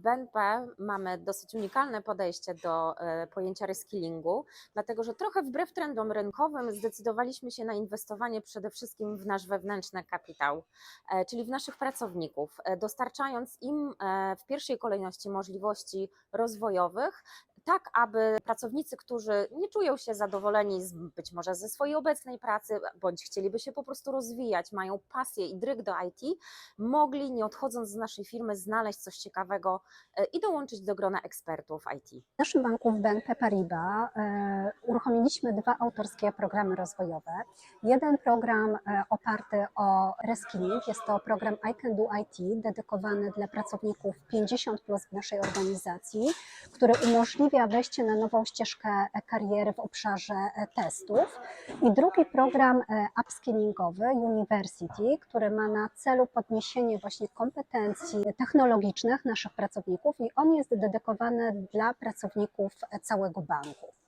W BNP mamy dosyć unikalne podejście do e, pojęcia reskillingu, dlatego że trochę wbrew trendom rynkowym zdecydowaliśmy się na inwestowanie przede wszystkim w nasz wewnętrzny kapitał, e, czyli w naszych pracowników, e, dostarczając im w pierwszej kolejności możliwości rozwojowych, tak aby pracownicy, którzy nie czują się zadowoleni z, być może ze swojej obecnej pracy, bądź chcieliby się po prostu rozwijać, mają pasję i dryg do IT, mogli, nie odchodząc z naszej firmy, znaleźć coś ciekawego e, i dołączyć do grona ekspertów IT. W naszym banku w BNP Paribas e, uruchomiliśmy dwa autorskie programy rozwojowe. Jeden program e, oparty o reskilling, jest to program I Can Do IT, dedykowany dla pracowników 50 plus w naszej organizacji, który umożliwia wejście na nową ścieżkę e, kariery w obszarze e, testów. I drugi program e, upskillingowy University, który ma na celu podniesienie właśnie kompetencji technologicznych naszych pracowników i on jest dedykowany dla pracowników e, całego banku.